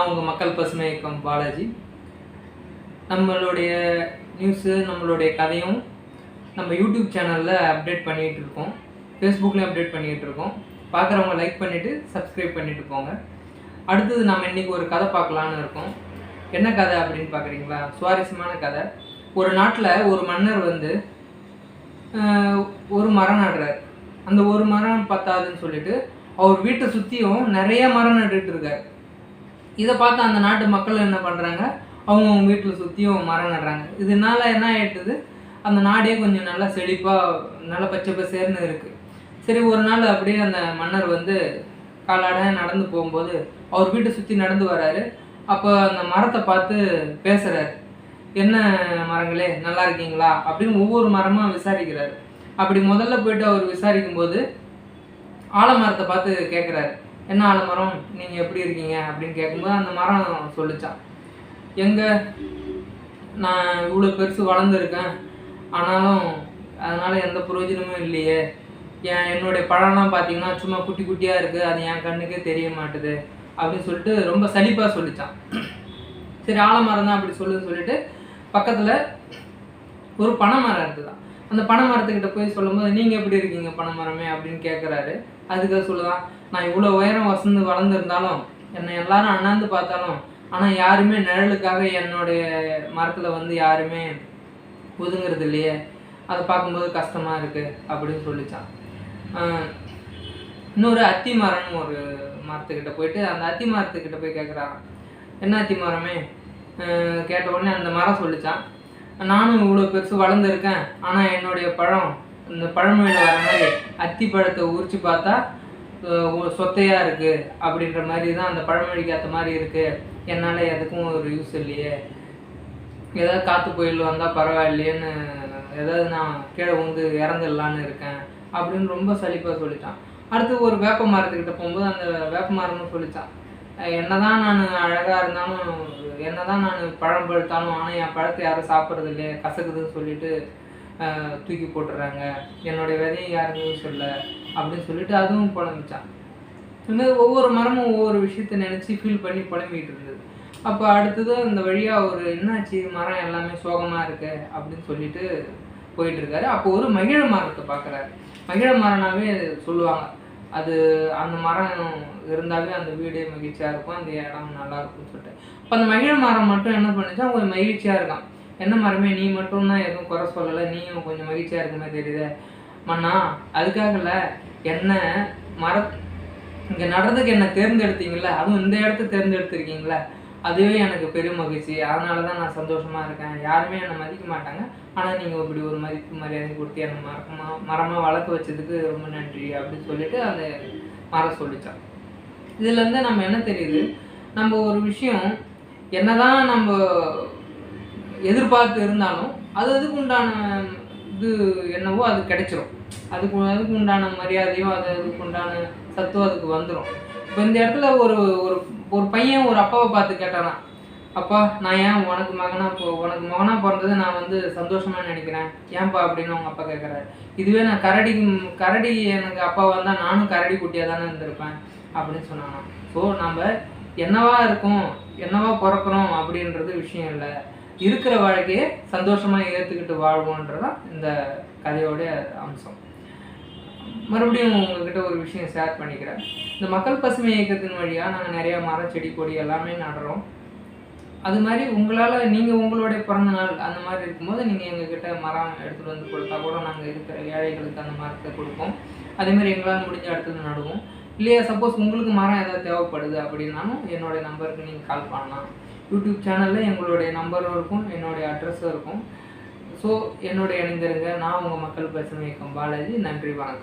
நான் உங்கள் மக்கள் பசுமை இயக்கம் பாலாஜி. நம்மளுடைய நியூஸு நம்மளுடைய கதையும் நம்ம யூடியூப் சேனலில் அப்டேட் பண்ணிகிட்டு இருக்கோம். ஃபேஸ்புக்லேயும் அப்டேட் பண்ணிகிட்டு இருக்கோம். பார்க்குறவங்க லைக் பண்ணிவிட்டு சப்ஸ்கிரைப் பண்ணிவிட்டு போங்க. அடுத்தது நம்ம இன்றைக்கி ஒரு கதை பார்க்கலான்னு இருக்கோம். என்ன கதை அப்படின்னு பார்க்குறீங்களா சுவாரஸ்யமான கதை. ஒரு நாட்டில் ஒரு மன்னர் வந்து ஒரு மரம் நடுறார். அந்த ஒரு மரம் பத்தாதுன்னு சொல்லிட்டு அவர் வீட்டை சுற்றியும் நிறைய மரம் நட்டுட்டு இருக்கார். இதை பார்த்து அந்த நாட்டு மக்கள் என்ன பண்ணுறாங்க அவங்க அவங்க வீட்டில் சுற்றியும் மரம் நடுறாங்க. இதனால என்ன ஆயிட்டுது? அந்த நாடே கொஞ்சம் நல்லா செழிப்பாக நல்லா பச்சை பசேர்னு இருக்குது சரி ஒரு நாள் அப்படியே அந்த மன்னர் வந்து காலாட நடந்து போகும்போது அவர் வீட்டை சுற்றி நடந்து வராரு. அப்போ அந்த மரத்தை பார்த்து பேசுகிறாரு என்ன மரங்களே நல்லா இருக்கீங்களா? அப்படின்னு ஒவ்வொரு மரமாக விசாரிக்கிறாரு. அப்படி முதல்ல போயிட்டு அவர் விசாரிக்கும்போது ஆலமரத்தை பார்த்து கேட்குறாரு என்ன ஆலமரம்? நீங்கள் எப்படி இருக்கீங்க? அப்படின்னு கேட்கும்போது அந்த மரம் சொல்லிச்சான் எங்கே? நான் இவ்வளோ பெருசு வளர்ந்துருக்கேன். ஆனாலும் அதனால் எந்த பிரயோஜனமும் இல்லையே. என் என்னுடைய பழம்லாம் பார்த்தீங்கன்னா சும்மா குட்டி குட்டியாக இருக்குது அது என் கண்ணுக்கே தெரிய மாட்டுது. அப்படின்னு சொல்லிட்டு ரொம்ப சலிப்பாக சொல்லிச்சான் சரி ஆலமரம் தான் அப்படி சொல்லுன்னு சொல்லிட்டு பக்கத்தில் ஒரு பனைமரம் இருக்குதான் அந்த பனைமரத்துக்கிட்ட போய் சொல்லும்போது நீங்கள் எப்படி இருக்கீங்க பனைமரமே? அப்படின்னு கேட்குறாரு அதுக்காக அது சொல்லுதான் நான் இவ்வளோ உயரம் வசந்து வளர்ந்துருந்தாலும் என்னை எல்லாரும் அண்ணாந்து பார்த்தாலும் ஆனால் யாருமே நிழலுக்காக என்னுடைய மரத்தில் வந்து யாருமே ஒதுங்கிறது இல்லையே. அதை பார்க்கும்போது கஷ்டமாக இருக்குது அப்படின்னு சொல்லிச்சான். இன்னொரு அத்தி மரம்னு ஒரு மரத்துக்கிட்ட போயிட்டு அந்த அத்தி மரத்துக்கிட்ட போய் கேட்குறான் என்ன அத்தி மரமே? கேட்ட உடனே அந்த மரம் சொல்லிச்சான். நானும் இவ்வளோ பெருசு வளர்ந்துருக்கேன் ஆனால் என்னுடைய பழம் இந்த பழமொழியில் வர மாதிரி அத்தி பழத்தை உரிச்சு பார்த்தா சொத்தையாக இருக்குது அப்படின்ற மாதிரி தான் அந்த பழமொழிக்கு ஏற்ற மாதிரி இருக்குது என்னால் எதுக்கும் ஒரு யூஸ் இல்லையே. ஏதாவது காற்று புயல் வந்தால் பரவாயில்லையேன்னு ஏதாவது நான் கீழே வந்து இறந்துடலான்னு இருக்கேன் அப்படின்னு ரொம்ப சலிப்பாக சொல்லிட்டான். அடுத்து ஒரு வேப்ப மரத்துக்கிட்ட போகும்போது அந்த வேப்ப மரம்னு சொல்லிச்சான். என்ன என்னதான் நான் அழகாக இருந்தாலும் என்னதான் நான் பழம் பழுத்தாலும் ஆனால் என் பழத்தை யாரும் சாப்பிட்றது இல்லையே கசக்குதுன்னு சொல்லிட்டு தூக்கி போட்டுடுறாங்க என்னுடைய விதையை யாருமே சொல்ல அப்படின்னு சொல்லிட்டு அதுவும் புலம்பிச்சான். இந்த ஒவ்வொரு மரமும் ஒவ்வொரு விஷயத்த நினச்சி ஃபீல் பண்ணி புலம்பிகிட்டு இருந்தது. அப்போ அடுத்தது அந்த வழியாக ஒரு என்னாச்சு? மரம் எல்லாமே சோகமாக இருக்கு? அப்படின்னு சொல்லிட்டு போயிட்டு இருக்காரு. அப்போ ஒரு மகிழ மரத்தை பார்க்குறாரு மகிழ மரம்னாவே சொல்லுவாங்க. அது அந்த மரம் இருந்தாவே அந்த வீடே மகிழ்ச்சியாக இருக்கும். அந்த இடம் நல்லா இருக்கும்னு சொல்லிட்டு. அப்போ அந்த மகிழ மரம் மட்டும் என்ன பண்ணுச்சா கொஞ்சம் மகிழ்ச்சியாக இருக்கான். என்ன மரமே நீ மட்டும் தான் எதுவும் குறை சொல்லலை நீயும் கொஞ்சம் மகிழ்ச்சியாக இருக்குமே தெரியுது. மண்ணா அதுக்காகல என்ன மர இங்கே நடுறதுக்கு என்ன தேர்ந்தெடுத்தீங்களா அதுவும் இந்த இடத்த தேர்ந்தெடுத்திருக்கீங்களா அதுவே எனக்கு பெரும் மகிழ்ச்சி. அதனால தான் நான் சந்தோஷமாக இருக்கேன். யாருமே என்னை மதிக்க மாட்டாங்க. ஆனால் நீங்கள் இப்படி ஒரு மதிப்பு மரியாதை கொடுத்து என்னை மரமாக மரமாக வளர்க்க வச்சதுக்கு ரொம்ப நன்றி அப்படின்னு சொல்லிட்டு அந்த மரம் சொல்லித்தான் இதுலேருந்து நம்ம என்ன தெரியுது? நம்ம ஒரு விஷயம் என்னதான் நம்ம எதிர்பார்த்து இருந்தாலும் அது அதுக்கு உண்டான இது என்னவோ அது கிடைச்சிரும். அதுக்கு அதுக்கு உண்டான மரியாதையும் அது அதுக்கு உண்டான சத்துவம் அதுக்கு வந்துடும் இப்போ இந்த இடத்துல ஒரு ஒரு ஒரு பையன் ஒரு அப்பாவை பார்த்து கேட்டானா அப்பா நான் ஏன் உனக்கு மகனா போ உனக்கு மகனா பிறந்தது நான் வந்து சந்தோஷமாக நினைக்கிறேன். ஏன்பா? அப்படின்னு அவங்க அப்பா கேட்குறாரு இதுவே நான் கரடி கரடி எனக்கு அப்பா இருந்தால் நானும் கரடி குட்டியாக தானே இருந்திருப்பேன் அப்படின்னு சொன்னானா. ஸோ நம்ம என்னவா இருக்கும் என்னவா பிறக்கிறோம் அப்படின்றது விஷயம் இல்லை. இருக்கிற வாழ்க்கையை சந்தோஷமாக ஏற்றுக்கிட்டு வாழ்வோன்றதான் இந்த கதையோடைய அம்சம். மறுபடியும் உங்ககிட்ட ஒரு விஷயம் ஷேர் பண்ணிக்கிறேன். இந்த மக்கள் பசுமை இயக்கத்தின் வழியாக நாங்கள் நிறையா மரம் செடி கொடி எல்லாமே நடுறோம். அது மாதிரி உங்களால் நீங்கள் உங்களுடைய பிறந்த நாள் அந்த மாதிரி இருக்கும்போது நீங்கள் எங்ககிட்ட மரம் எடுத்துகிட்டு வந்து கொடுத்தா கூட நாங்கள் இருக்கிற ஏழைகளுக்கு அந்த மரத்தை கொடுப்போம். அதே மாதிரி எங்களால் முடிஞ்ச இடத்துல நடுவோம். இல்லையா சப்போஸ் உங்களுக்கு மரம் ஏதாவது தேவைப்படுது அப்படின்னாலும் என்னுடைய நம்பருக்கு நீங்கள் கால் பண்ணலாம். யூடியூப் சேனலில் எங்களுடைய நம்பரும் இருக்கும் என்னுடைய அட்ரஸும் இருக்கும். ஸோ என்னுடைய இணைந்திருங்க. நான் உங்கள் மக்கள் பிரச்சனை இயக்கம் பாலாஜி. நன்றி வணக்கம்.